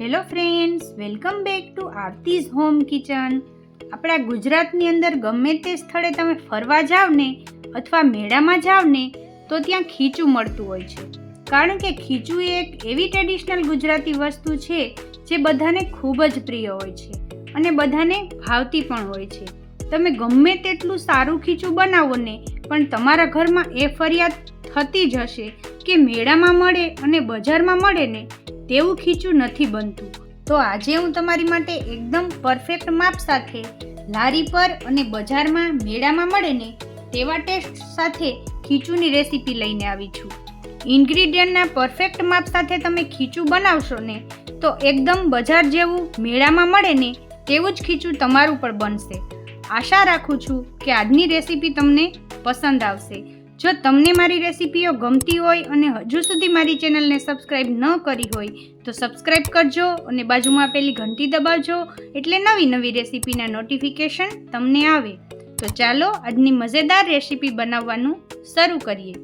Hello friends welcome back to Aarti's home kitchen આપણા ગુજરાતની અંદર ગમે તે સ્થળે તમે ફરવા જાઓ ને, અથવા મેળામાં જાઓ ને, તો ત્યાં ખીચું મળતું હોય છે. કારણ કે ખીચું એક એવી ટ્રેડિશનલ ગુજરાતી વસ્તુ છે, જે બધાને ખૂબ જ પ્રિય હોય છે અને બધાને ભાવતી પણ હોય છે. તમે ગમે તેટલું સારું ખીચું બનાવો ને, પણ તમારા ઘરમાં એ ફરિયાદ થતી જ હશે કે મેળામાં મળે અને બજારમાં મળે ને તેવું ખીચું નથી બનતું. તો આજે હું તમારી માટે એકદમ પરફેક્ટ માપ સાથે લારી પર અને બજારમાં મેળામાં મળે ને તેવા ટેસ્ટ સાથે ખીચુંની રેસીપી લઈને આવી છું. ઇન્ગ્રીડિયન્ટના પરફેક્ટ માપ સાથે તમે ખીચું બનાવશો ને, તો એકદમ બજાર જેવું મેળામાં મળે ને તેવું જ ખીચું તમારું પણ બનશે. આશા રાખું છું કે આજની રેસીપી તમને પસંદ આવશે. જો તમને મારી રેસીપીઓ ગમતી હોય અને હજુ સુધી મારી ચેનલને સબસ્ક્રાઈબ ન કરી હોય, તો સબસ્ક્રાઈબ કરજો અને બાજુમાં આપેલી ઘંટી દબાવજો એટલે નવી નવી રેસીપીના નોટિફિકેશન તમને આવે. તો ચાલો આજની મજેદાર રેસીપી બનાવવાનું શરૂ કરીએ.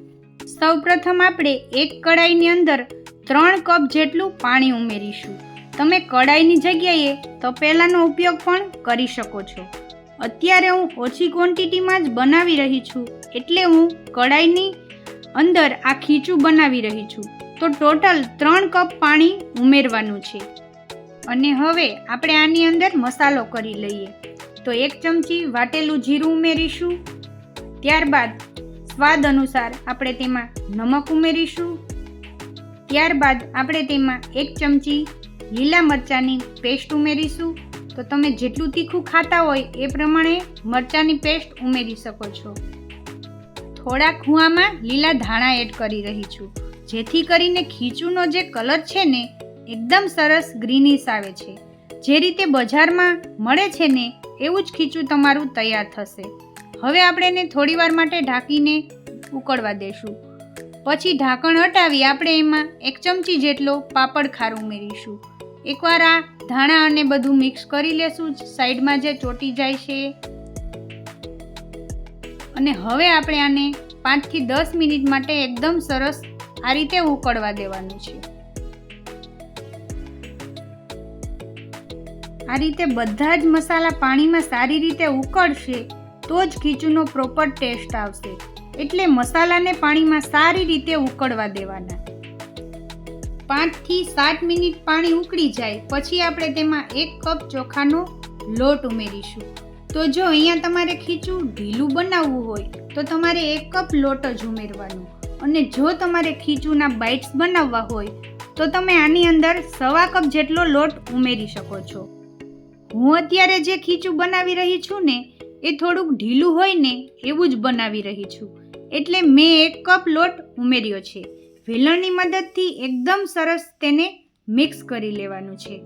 સૌપ્રથમ આપણે એક કડાઈની અંદર ત્રણ કપ જેટલું પાણી ઉમેરીશું. તમે કડાઈની જગ્યાએ તપેલાનો ઉપયોગ પણ કરી શકો છો. અત્યારે હું ઓછી ક્વોન્ટિટીમાં જ બનાવી રહી છું. એટલે હું કડાઈની અંદર આ ખીચું બનાવી રહી છું. તો ટોટલ ત્રણ કપ પાણી ઉમેરવાનું છે. અને હવે આપણે આની અંદર મસાલો કરી લઈએ. તો એક ચમચી વાટેલું જીરું ઉમેરીશું. ત્યારબાદ સ્વાદ અનુસાર આપણે તેમાં નમક ઉમેરીશું. ત્યારબાદ આપણે તેમાં એક ચમચી લીલા મરચાંની પેસ્ટ ઉમેરીશું. તો તમે જેટલું તીખું ખાતા હોય એ પ્રમાણે મરચાંની પેસ્ટ ઉમેરી શકો છો. થોડા ખૂવામાં લીલા ધાણા એડ કરી રહી છું. જેથી કરીને ખીચુનો જે કલર છે ને, એકદમ સરસ ગ્રીનિશ આવે છે. જે રીતે બજારમાં મળે છે ને, એવું જ ખીચું તમારું તૈયાર થશે. હવે આપણે એને થોડીવાર માટે ઢાંકીને ઉકળવા દેશું. પછી ઢાંકણ હટાવી આપણે એમાં એક ચમચી જેટલો પાપડ ખાર ઉમેરીશું. એકવાર આ ધાણા અને બધું મિક્સ કરી લેશું. સાઈડમાં જે ચોટી જાય છે. અને હવે આપણે આને પાંચથી દસ મિનિટ માટે એકદમ સરસ આ રીતે ઉકળવા દેવાનું છે. આ રીતે બધા જ મસાલા પાણીમાં સારી રીતે ઉકળશે તો જ ખીચુનો પ્રોપર ટેસ્ટ આવશે. એટલે મસાલાને પાણીમાં સારી રીતે ઉકળવા દેવાના. પાંચથી સાત મિનિટ પાણી ઉકળી જાય, પછી આપણે તેમાં એક કપ ચોખાનો લોટ ઉમેરીશું. તો જો અહીંયા તમારે ખીચું ઢીલું બનાવવું હોય, તો તમારે એક કપ લોટ જ ઉમેરવાનો. અને જો તમારે ખીચુંના બાઇટ્સ બનાવવા હોય, તો તમે આની અંદર સવા કપ જેટલો લોટ ઉમેરી શકો છો. હું અત્યારે જે ખીચું બનાવી રહી છું ને, એ થોડુંક ઢીલું હોય ને, એવું જ બનાવી રહી છું. એટલે મેં એક કપ લોટ ઉમેર્યો છે. વેલણની મદદથી એકદમ સરસ તેને મિક્સ કરી લેવાનું છે.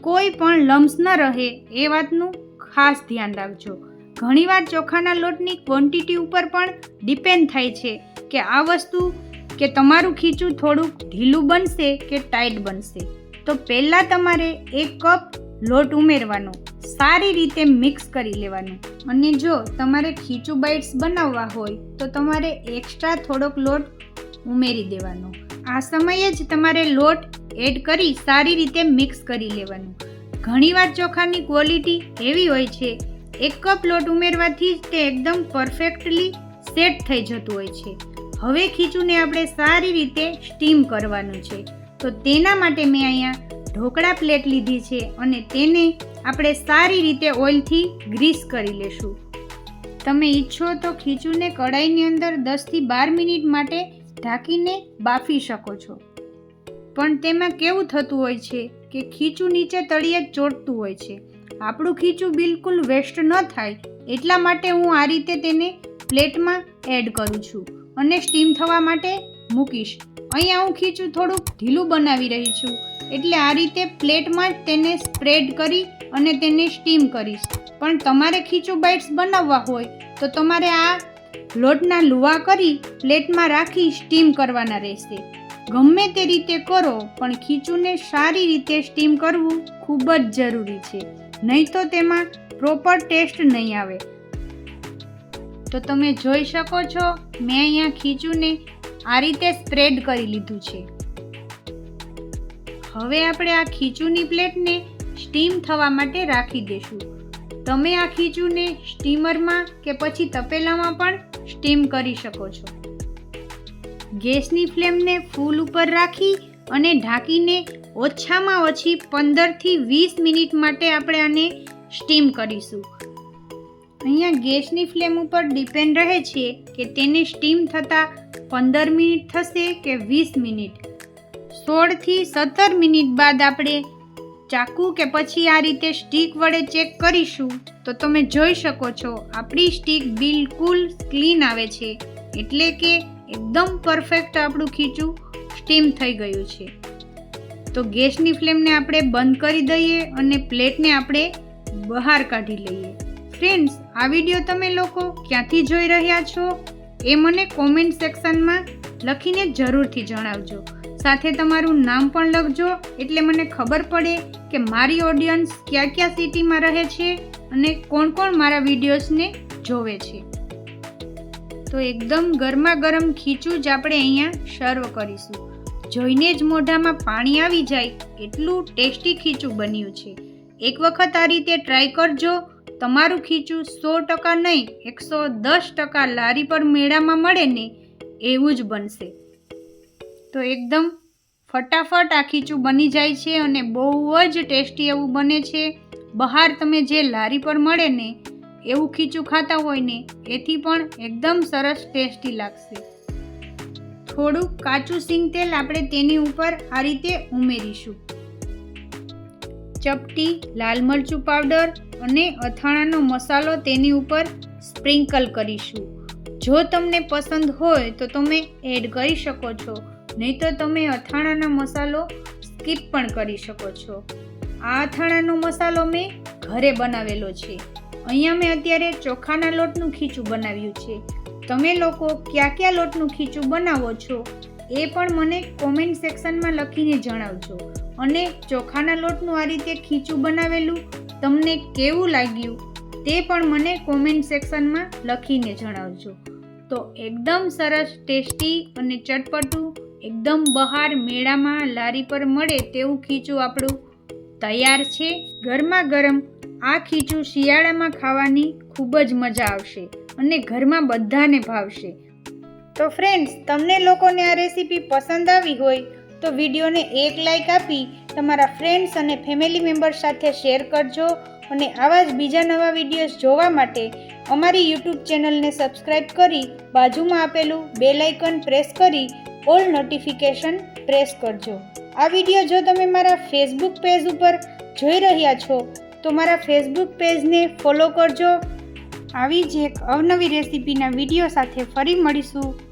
કોઈ પણ લમ્સ ન રહે એ વાતનું ખાસ ધ્યાન રાખજો. ઘણીવાર ચોખાના લોટની ક્વોન્ટિટી ઉપર પણ ડિપેન્ડ થાય છે કે આ વસ્તુ કે તમારું ખીચું થોડુંક ઢીલું બનશે કે ટાઈટ બનશે. તો પહેલાં તમારે એક કપ લોટ ઉમેરવાનો. સારી રીતે મિક્સ કરી લેવાનું. અને જો તમારે ખીચું બાઇટ્સ બનાવવા હોય તો તમારે એક્સ્ટ્રા થોડોક લોટ ઉમેરી દેવાનો. આ સમયે જ તમારે લોટ એડ કરી સારી રીતે મિક્સ કરી લેવાનું. ઘણીવાર ચોખાની ક્વોલિટી એવી હોય છે. એક કપ લોટ ઉમેરવાથી તે એકદમ પરફેક્ટલી સેટ થઈ જતું હોય છે. હવે ખીચુને આપણે સારી રીતે સ્ટીમ કરવાનું છે. તો તેના માટે મેં અહીંયા ઢોકળા પ્લેટ લીધી છે અને તેને આપણે સારી રીતે ઓઇલથી ગ્રીસ કરી લેશું. તમે ઈચ્છો તો ખીચુને કડાઈની અંદર દસથી બાર મિનિટ માટે ઢાંકીને બાફી શકો છો. પણ તેમાં કેવું થતું હોય છે કે ખીચું નીચે તળિયે ચોટતું હોય છે. આપણું ખીચું બિલકુલ વેસ્ટ ન થાય એટલા માટે હું આ રીતે તેને પ્લેટમાં એડ કરું છું અને સ્ટીમ થવા માટે મૂકીશ. અહીંયા હું ખીચું થોડુંક ઢીલું બનાવી રહી છું એટલે આ રીતે પ્લેટમાં જ તેને સ્પ્રેડ કરી અને તેને સ્ટીમ કરીશ. પણ તમારે ખીચું બાઇટ્સ બનાવવા હોય તો તમારે આ લોટના લુવા કરી પ્લેટમાં રાખી સ્ટીમ કરવાના રહેશે. ગમે તે રીતે કરો, પણ ખીચુને સારી રીતે સ્ટીમ કરવું ખૂબ જ જરૂરી છે. નહીં તો તેમાં પ્રોપર ટેસ્ટ નહીં આવે. તો તમે જોઈ શકો છો, મેં અહીંયા ખીચુને આ રીતે સ્પ્રેડ કરી લીધું છે. હવે આપણે આ ખીચુની પ્લેટને સ્ટીમ થવા માટે રાખી દેશું. તમે આ ખીચુને સ્ટીમરમાં કે પછી તપેલામાં પણ સ્ટીમ કરી શકો છો. ગેસની ફ્લેમને ફૂલ ઉપર રાખી અને ઢાંકીને ઓછામાં ઓછી પંદરથી વીસ મિનિટ માટે આપણે આને સ્ટીમ કરીશું. અહીંયા ગેસની ફ્લેમ ઉપર ડિપેન્ડ રહે છે કે તેને સ્ટીમ થતાં પંદર મિનિટ થશે કે વીસ મિનિટ. સોળથી સત્તર મિનિટ બાદ આપણે ચાકુ કે પછી આ રીતે સ્ટીક વડે ચેક કરીશું, તો તમે જોઈ શકો છો, આપણી સ્ટીક બિલકુલ ક્લીન આવે છે, એટલે કે એકદમ પરફેક્ટ આપણું ખીચું સ્ટીમ થઈ ગયું છે. તો ગેસની ફ્લેમને આપણે બંધ કરી દઈએ અને પ્લેટને આપણે બહાર કાઢી લઈએ. ફ્રેન્ડ્સ, આ વીડિયો તમે લોકો ક્યાંથી જોઈ રહ્યા છો? એ મને કોમેન્ટ સેક્શનમાં લખીને જરૂરથી જણાવજો. સાથે તમારું નામ પણ લખજો. એટલે મને ખબર પડે કે મારી ઓડિયન્સ કયા કયા સિટીમાં રહે છે અને કોણ કોણ મારા વિડીયોઝને જોવે છે. તો એકદમ ગરમા ગરમ ખીચું જ આપણે અહીંયા સર્વ કરીશું. જોઈને જ મોઢામાં પાણી આવી જાય એટલું ટેસ્ટી ખીચું બન્યું છે. એક વખત આ રીતે ટ્રાય કરજો. તમારું ખીચું સો ટકા નહીં, એકસો દસ ટકા લારી પર મેળામાં મળે ને એવું જ બનશે. તો એકદમ ફટાફટ આ ખીચું બની જાય છે અને બહુ જ ટેસ્ટી એવું બને છે. બહાર તમે જે લારી પર મળે ને, એવું ખીચું ખાતા હોય ને, એથી પણ એકદમ સરસ ટેસ્ટી લાગશે. થોડુંક કાચું સિંગ તેલ આપણે તેની ઉપર આ રીતે ઉમેરીશું. ચપટી, લાલ મરચું પાવડર અને અથાણાનો મસાલો તેની ઉપર સ્પ્રિંકલ કરીશું. જો તમને પસંદ હોય તો તમે એડ કરી શકો છો. નહીં તો તમે અથાણાનો મસાલો સ્કીપ પણ કરી શકો છો. આ અથાણાનો મસાલો મેં ઘરે બનાવેલો છે. અહીંયા મેં અત્યારે ચોખાના લોટનું ખીચું બનાવ્યું છે. તમે લોકો કયા કયા લોટનું ખીચું બનાવો છો એ પણ મને કોમેન્ટ સેક્શનમાં લખીને જણાવજો. અને ચોખાના લોટનું આ રીતે ખીચું બનાવેલું તમને કેવું લાગ્યું તે પણ મને કોમેન્ટ સેક્શનમાં લખીને જણાવજો. તો એકદમ સરસ, ટેસ્ટી અને ચટપટું એકદમ બહાર મેળામાં લારી પર મળે તેવું ખીચું આપણું તૈયાર છે. ગરમા ગરમ આ ખીચું શિયાળામાં ખાવાની ખૂબ જ મજા આવશે અને ઘરમાં બધાને ભાવશે. તો ફ્રેન્ડ્સ તમને લોકોને આ રેસીપી પસંદ આવી હોય તો વિડીયોને એક લાઇક આપી તમારા ફ્રેન્ડ્સ અને ફેમિલી મેમ્બર્સ સાથે શેર કરજો અને આવા જ બીજા નવા વિડીયોઝ જોવા માટે અમારી યુટ્યુબ ચેનલને સબસ્ક્રાઈબ કરી બાજુમાં આપેલું બેલ આઇકન પ્રેસ કરી ઓલ નોટિફિકેશન પ્રેસ કરજો. આ વીડિયો જો તમે મારા ફેસબુક પેજ ઉપર જોઈ રહ્યા છો, તો મારા ફેસબુક પેજને ફોલો કરજો. આવી જ એક અવનવી રેસીપીના વીડિયો સાથે ફરી મળીશું.